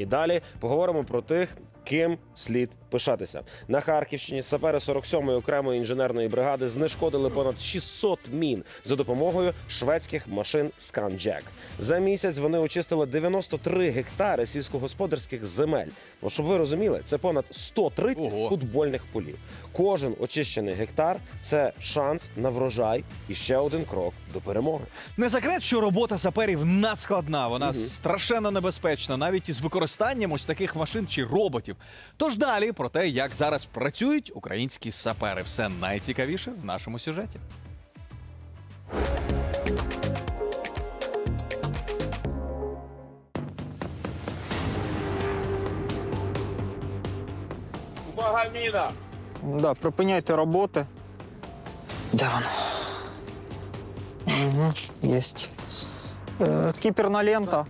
І далі поговоримо про тих, ким слід пишатися. На Харківщині сапери 47-ї окремої інженерної бригади знешкодили понад 600 мін за допомогою шведських машин Сканджек. За місяць вони очистили 93 гектари сільськогосподарських земель. Ну, щоб ви розуміли, це понад 130 Ого. футбольних полів. Кожен очищений гектар це шанс на врожай і ще один крок до перемоги. Не секрет, що робота саперів надскладна, вона страшенно небезпечна, навіть із використанням ось таких машин чи роботів. Тож далі про те, як зараз працюють українські сапери. Все найцікавіше в нашому сюжеті. Увага, міна! Да, припиняйте роботи. Де воно? Угу, єсть. Е, кіперна лента.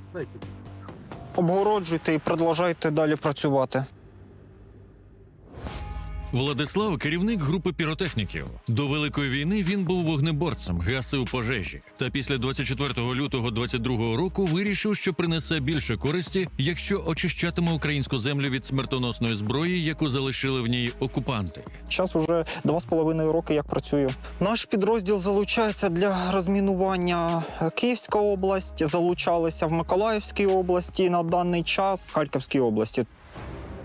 Обгороджуйте і продовжуйте далі працювати. Владислав керівник групи піротехніків. До великої війни він був вогнеборцем, гасив пожежі. Та після 24 лютого 22 року вирішив, що принесе більше користі, якщо очищатиме українську землю від смертоносної зброї, яку залишили в ній окупанти. Час уже два з половиною роки як працюю. Наш підрозділ залучається для розмінування Київська область, залучалися в Миколаївській області на даний час, Харківській області.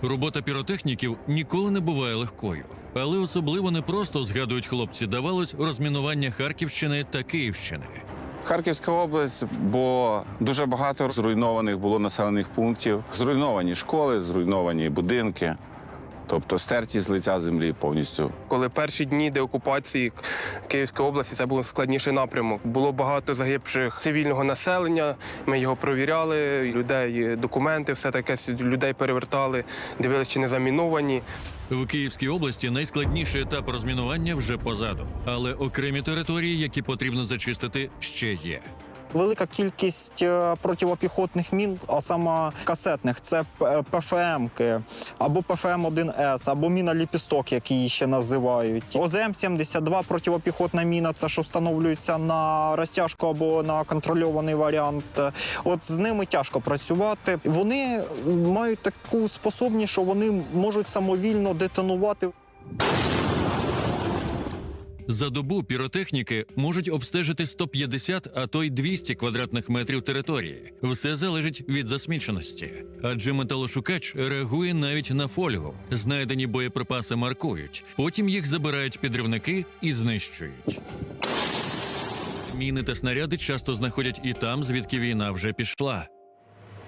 Робота піротехніків ніколи не буває легкою, але особливо непросто згадують хлопці, давалось розмінування Харківщини та Київщини. Харківська область, бо дуже багато зруйнованих було населених пунктів. Зруйновані школи, зруйновані будинки, тобто стерті з лиця землі повністю. Коли перші дні деокупації Київської області це був складніший напрямок. Було багато загибших цивільного населення. Ми його провіряли, людей документи, все таке людей перевертали, дивилися, чи не заміновані. В Київській області найскладніший етап розмінування вже позаду, але окремі території, які потрібно зачистити, ще є. Велика кількість е, противопіхотних мін, а саме касетних, це П- ПФМ-ки, або ПФМ-1С, або міна ліпісток, які її ще називають. ОЗМ-72 противопіхотна міна, це що встановлюється на розтяжку або на контрольований варіант. От з ними тяжко працювати. Вони мають таку способність, що вони можуть самовільно детонувати. За добу піротехніки можуть обстежити 150, а то й 200 квадратних метрів території. Все залежить від засміченості. Адже металошукач реагує навіть на фольгу. Знайдені боєприпаси маркують, потім їх забирають підривники і знищують. Міни та снаряди часто знаходять і там, звідки війна вже пішла.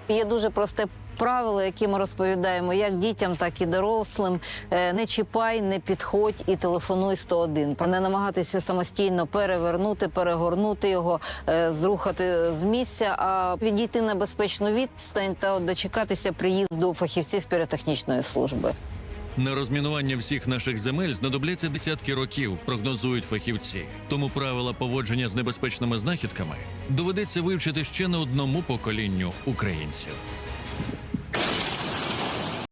Є дуже просте правило, яке ми розповідаємо як дітям, так і дорослим. Е, Не чіпай, не підходь і телефонуй 101. Про не намагатися самостійно перевернути, перегорнути його, е, зрухати з місця, а відійти на безпечну відстань та дочекатися приїзду фахівців піротехнічної служби. На розмінування всіх наших земель знадобляться десятки років, прогнозують фахівці. Тому правила поводження з небезпечними знахідками доведеться вивчити ще не одному поколінню українців.